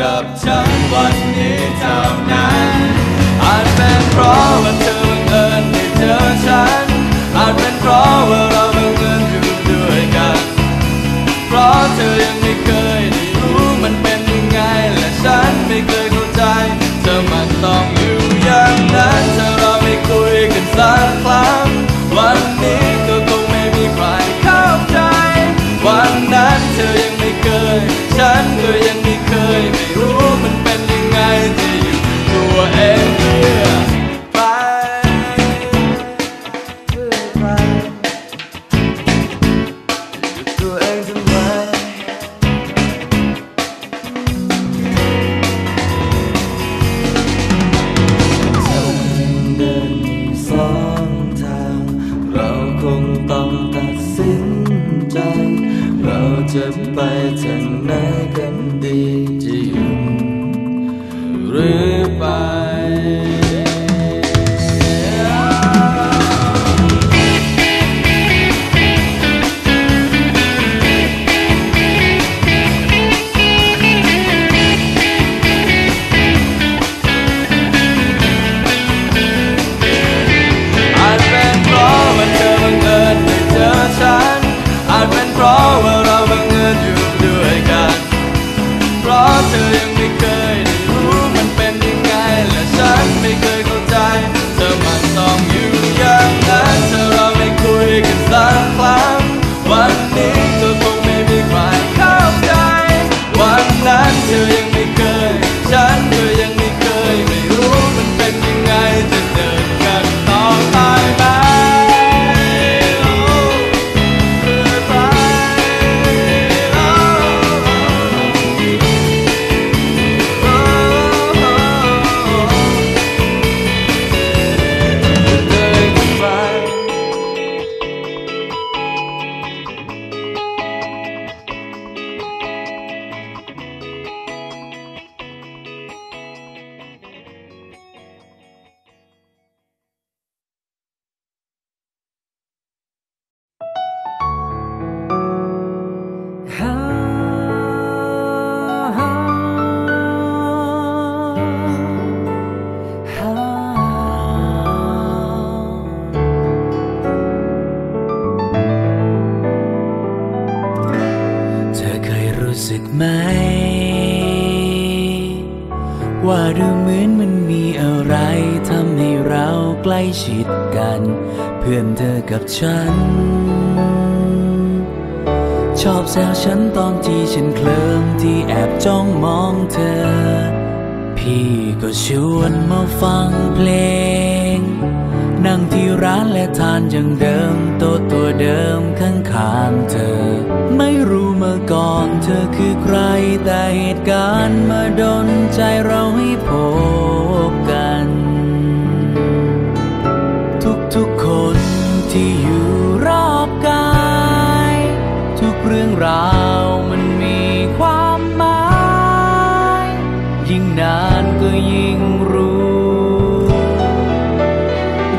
กับฉันวันนี้เท่านั้นอาจเป็นเพราะว่าเธอบังเอิญที่เจอฉันอาจเป็นเพราะว่าเราบังเอิญอยู่ด้วยกัน เพราะเธอยังไม่เคย doing ใกล้ชิดกัน เพื่อนเธอกับฉัน ชอบแซวฉันตอนที่ฉันเคลิ้มที่แอบจ้องมองเธอ พี่ก็ชวนมาฟังเพลง นั่งที่ร้านและทานอย่างเดิมตัวตัวเดิมข้างๆางเธอ ไม่รู้เมื่อก่อนเธอคือใครแต่เหตุการณ์มาดนใจเราให้พบกัน ที่อยู่รอบกาย ทุกเรื่องราวมันมีความหมาย ยิ่งนานก็ยิ่งรู้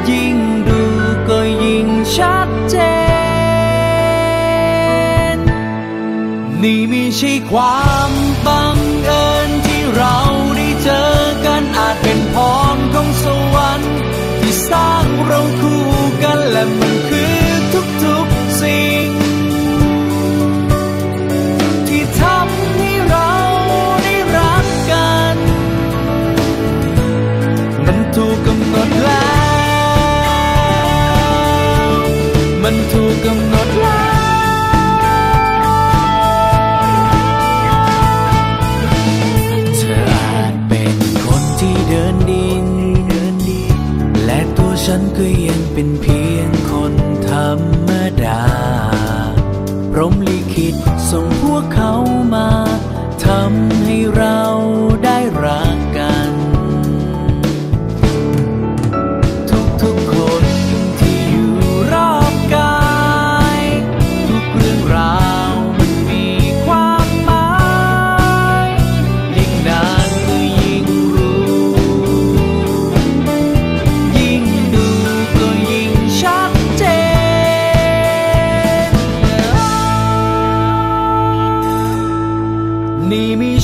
ยิ่งดูก็ยิ่งชัดเจน นี่ไม่ใช่ความ ดา พรมลิขิตส่งพวกเขามาทำให้เรา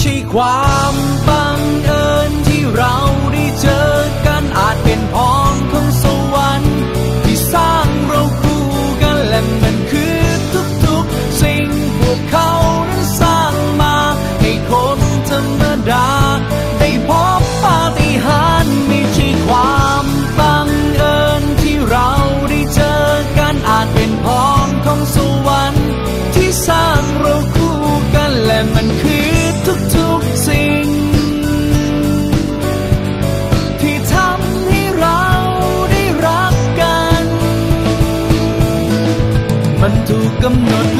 ใช่ความบังเอิญที่เราได้เจอกันอาจเป็นพรของสวรรค์ที่สร้างเราคู่กันและมันคือทุกๆ สิ่งพวกเขานั้นสร้างมาให้คนธรรมดา ได้พบปาฏิหาริย์ไม่ใช่ความบังเอิญที่เราได้เจอกันอาจเป็นพรของสวรรค์ที่สร้างเราคู่กันและมันคือ ถูก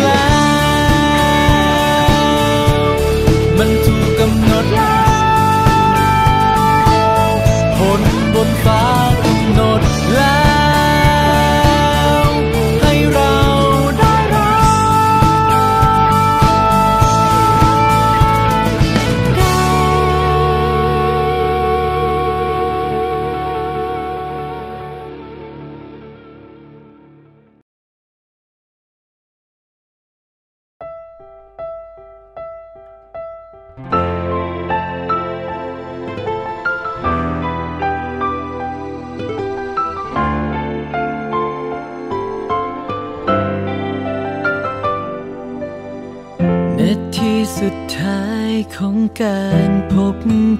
การพบ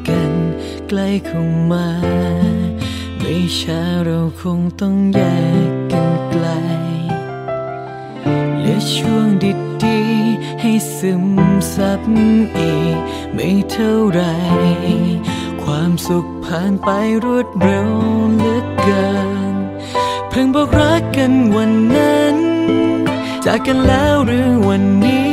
กันใกล้เข้ามา ไม่ช้าเราคงต้องแยกกันไกลเหลือช่วงดีๆ ให้ซึมซับอีก ไม่เท่าไร ความสุขผ่านไปรวดเร็วเหลือเกิน เพิ่งบอกรักกันวันนั้น จากกันแล้วหรือวันนี้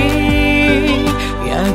้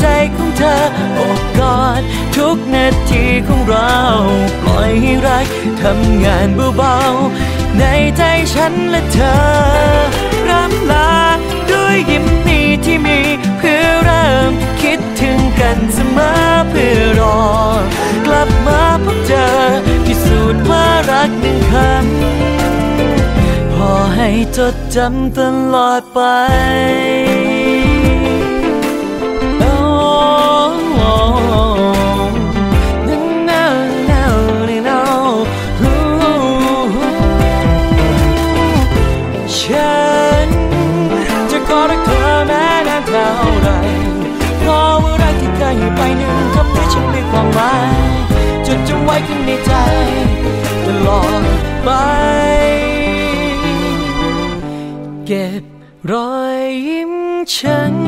ใจของเธอโอบกอดทุกนาทีของเรา ปล่อยให้รักทำงานเบาๆในใจฉันและเธอร่ำลาด้วยยิ้มนี้ที่มีเพื่อเริ่มคิดถึงกันเสมอเพื่อรอ กลับมาพบเจอพิสูจน์ว่ารักหนึ่งคำพอให้จดจำตลอดไป ไรเพราะว่ารักที่เคยให้ไปหนึ่งคำนี้ฉันมีความหมายจดจำไว้ข้างในใจตลอดไป เก็บรอยยิ้มฉัน